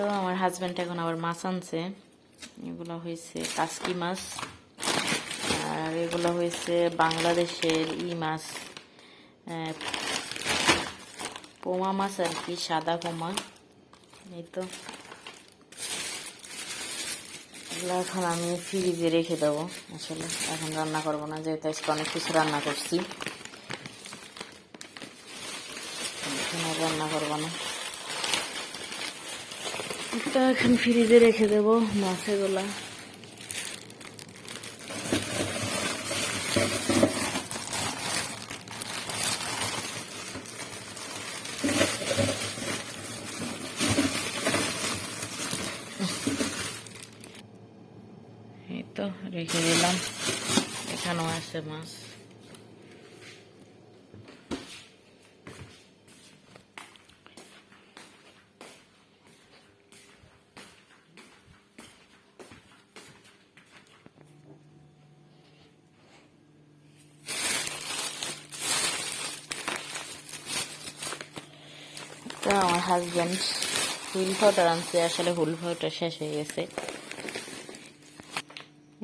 তো আমার হাজব্যান্ড এখন আবার মাছ আনছে। এগুলো হয়েছে কাসকি মাছ। আর এগুলো হয়েছে বাংলাদেশের ই মাছ। পোমা মাছ আর কি, সাদা পোমা। এই তো। এগুলো এখন আমি ফ্রিজে রেখে দেবো আসলে। এখন রান্না করব না, যেহেতু আজকে অনেক কিছু রান্না করছি। রান্না করব না। এখন ফ্রিজে রেখে দেবো মাছেগুলা এই তো রেখে দিলাম এখানেও আছে মাছ তো আমার হাজব্যান্ড হুইল পাউডার আনছে, আসলে হুইল পাউডার শেষ হয়ে গেছে।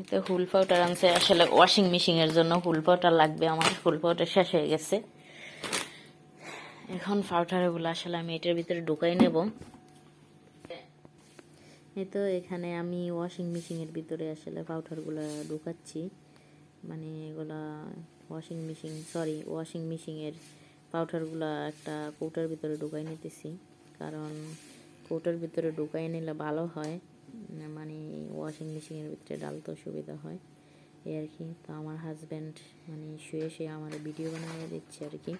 তো হুল পাউডার আনছে, আসলে ওয়াশিং মেশিনের জন্য হুল পাউডার লাগবে, আমার হুল পাউডার শেষ হয়ে গেছে। এখন পাউডারগুলো আসলে আমি এটার ভিতরে ঢুকাই নেব। এই তো এখানে আমি ওয়াশিং মেশিনের ভিতরে আসলে পাউডারগুলো ঢুকাচ্ছি। মানে এগুলা ওয়াশিং মেশিন সরি ওয়াশিং মেশিনের পাউডারগুলো একটা কৌটার ভিতরে ঢুকাই নিতেছি। কারণ কৌটার ভিতরে ঢুকাই নিলে ভালো হয়। মানে ওয়াশিং মেশিনের ভিতরে ডালতে সুবিধা হয়। এই আর কি। তো আমার হাজব্যান্ড মানে শুয়ে শুয়ে আমার ভিডিও বানিয়ে দিচ্ছে আর কি।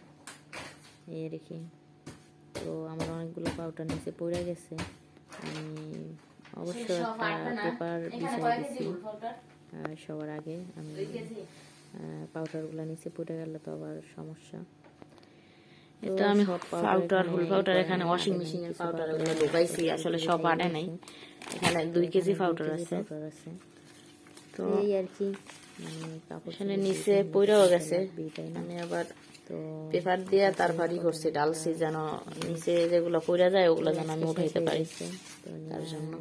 এই আর কি। তো আমার অনেকগুলো পাউডার নিচে পড়ে গেছে। আমি অবশ্য একটা পেপার বিছাই দিছি। সবার আগে আমি পাউডারগুলো নিচে পড়ে গেলে তো আবার সমস্যা। এটা আমি পাউডার হুল পাউডার এখানে ওয়াশিং মেশিনের পাউডার এগুলো ঢুকাইছি আসলে সব আনে নাই। এখানে দুই কেজি পাউডার আছে। তো এই আর কি। মানে এখানে নিচে পইরাও গেছে। আমি আবার তো পেপার দিয়ে তারপরই করছি ডালছি যেন নিচে যেগুলো পইরা যায় ওগুলো যেন আমি উঠাইতে পারি। তার জন্য।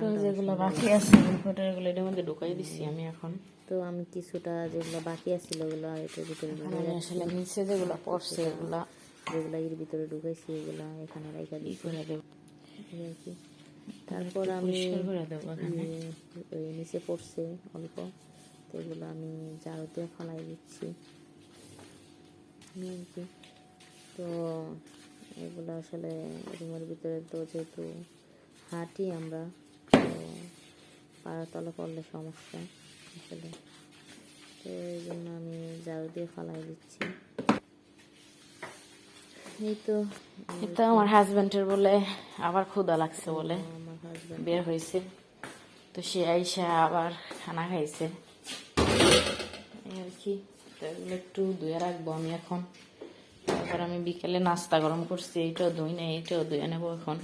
তো যেগুলো বাকি আছে এগুলো এটার মধ্যে ঢুকাই দিছি আমি এখন। তো আমি কিছুটা যেগুলো বাকি আছিল ওগুলো এটার ভিতরে আমি আসলে নিচে যেগুলো পড়ছে এগুলা যেগুলো এর ভিতরে ঢুকাইছি এগুলো এখানে করে দেবো। তারপর আমি ইয়ে, ওই নিচে পড়ছে অল্প। তো এগুলো আমি ঝাড়ুতে ফালাই দিচ্ছি। এই কি তো এগুলো আসলে রুমের ভিতরে তো যেহেতু হাঁটি আমরা তো পাড়া তলা পড়লে সমস্যা আসলে। তো এই জন্য আমি ঝাড়ু দিয়ে ফালাই দিচ্ছি। এই তো এটা আমার হাজবেন্ডের বলে আবার ক্ষুধা লাগছে বলে আমার হাজব্যান্ড বের হয়েছে। তো সে আইসা আবার খানা খাইছে। আর কি। এগুলো একটু ধুয়ে রাখব আমি এখন। তারপর আমি বিকেলে নাস্তা গরম করছি, এইটাও ধুই না এইটাও ধুয়ে নেব এখন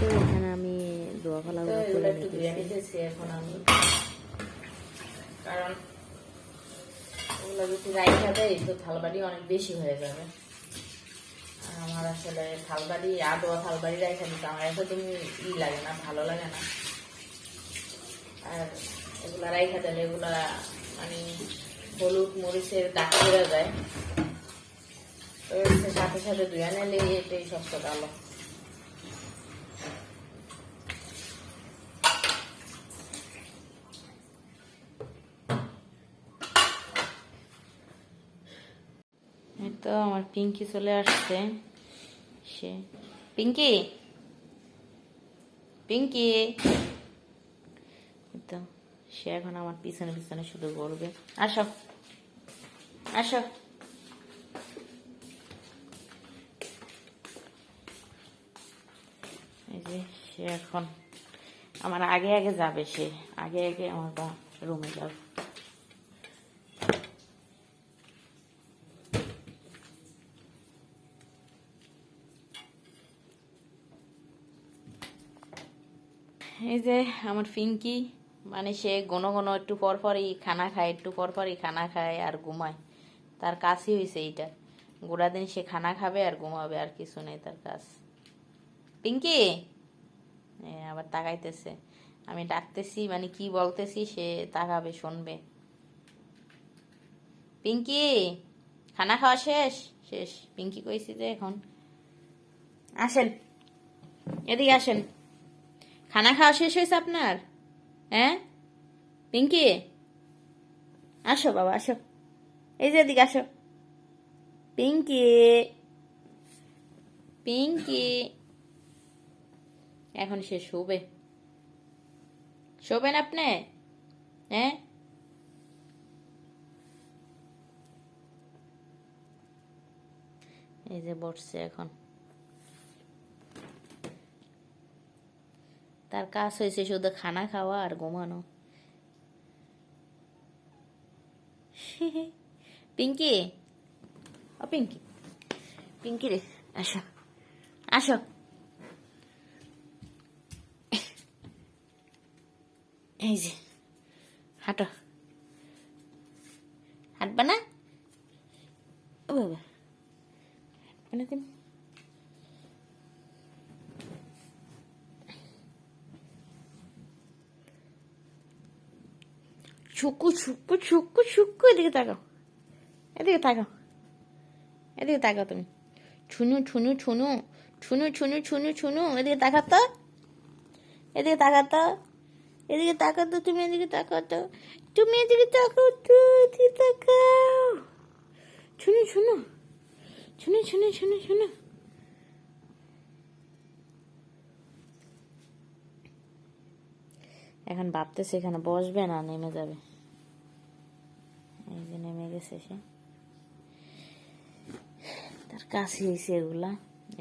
তো এখানে আমি দোয়া ফালাগুলো নিতেছি নিতেছি এখন আমি। কারণ ওগুলো যদি রাইখা দেয়, তো থালবাড়ি অনেক বেশি হয়ে যাবে। আর আমার আসলে থালবাড়ি, আদোয়া থালবাড়ি রাইখা দিতে আমার তুমি ই লাগে না, ভালো লাগে না। আর এগুলা রাইখা দিলে এগুলা মানে হলুদ মরিচের দাগ করে যায়। সাথে সাথে ধুয়ে নিলে এটাই সবচেয়ে ভালো। তো আমার পিঙ্কি চলে আসছে। সে পিঙ্কি? পিঙ্কি? তো, সে এখন আমার পিছনে পিছনে শুধু করবে আসো। আসো। এই যে সে এখন আমার আগে আগে যাবে সে। আগে আগে আমার রুমে যাবে। এই যে আমার ফিঙ্কি মানে সে ঘন ঘন একটু পরপরই খানা খায়, একটু পর পরই খানা খায় আর ঘুমায়। তার কাজই হয়েছে এইটা। গোড়া দিন সে খানা খাবে আর ঘুমাবে, আর কিছু নেই তার কাজ। পিঙ্কি? আবার তাকাইতেছে। আমি ডাকতেছি মানে কি বলতেছি সে তাকাবে, শুনবে। পিঙ্কি, খানা খাওয়া শেষ? শেষ। পিঙ্কি কইছি যে এখন। আসেন। এদিকে আসেন। খানা খাওয়া শেষ হয়েছে আপনার? হ্যাঁ? পিঙ্কি? আসো বাবা, আসো। এই যে এদিকে আসো। পিঙ্কি? পিঙ্কি? এখন সে শোবে। শোবেন আপনি? হ্যাঁ? এই যে বসছে এখন। তার কাজ হয়েছে শুধু খানা খাওয়া আর ঘুমানো। পিঙ্কি? ও পিঙ্কি। পিঙ্কি রে আসো। আসো। এই যে হাঁটো। হাঁটবা না? ও বাবা হাঁটবা না তুমি? ছুকু ছুকু ছুকু ছুকু এদিকে তাকাও এদিকে তাকাও এদিকে তাকাও তুমি ছুনু ছুনু ছুনু ছুনু ছুনু ছুনু ছুনু এদিকে তাকাতো এদিকে তাকাতো এদিকে তাকাতো তুমি এদিকে তাকাতো তুমি এদিকে তাকাও তো এদিকে তাকাও ছুনু ছুনু ছুনু ছুনু ছুনু ছুনু এখন ভাবতেছে এখানে বসবে না নেমে যাবে গেছে তার কাছে হয়েছে এগুলা,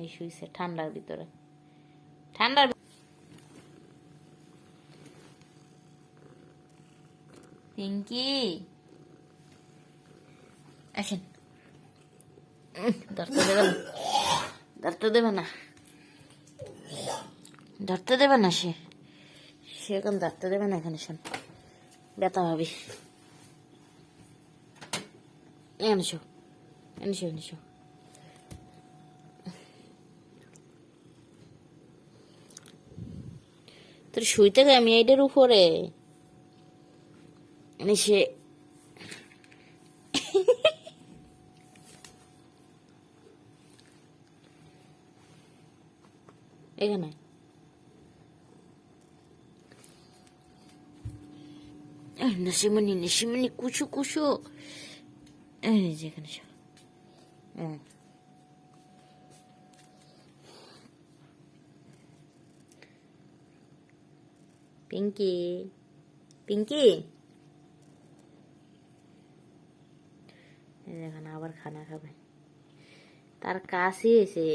এই শুইছে ঠান্ডার ভিতরে। ঠান্ডার পিঙ্কি! আসেন। ধরতে দেবে না। ধরতে দেবে না। ধরতে দেবে না সে। সে এখন ধরতে দেবে না এখানে, শোন। ব্যথা ভাবি। এনেছো এনেছো এনেছো তোর শুইতে গে আমি এইটার উপরে। মানে সে এখানে। নসিমনি নসিমনি কুচু কুচু। এই যেখানে সব হুম পিঙ্কি পিঙ্কি এই দেখেন আবার খানা খাবে তার কাশি এসে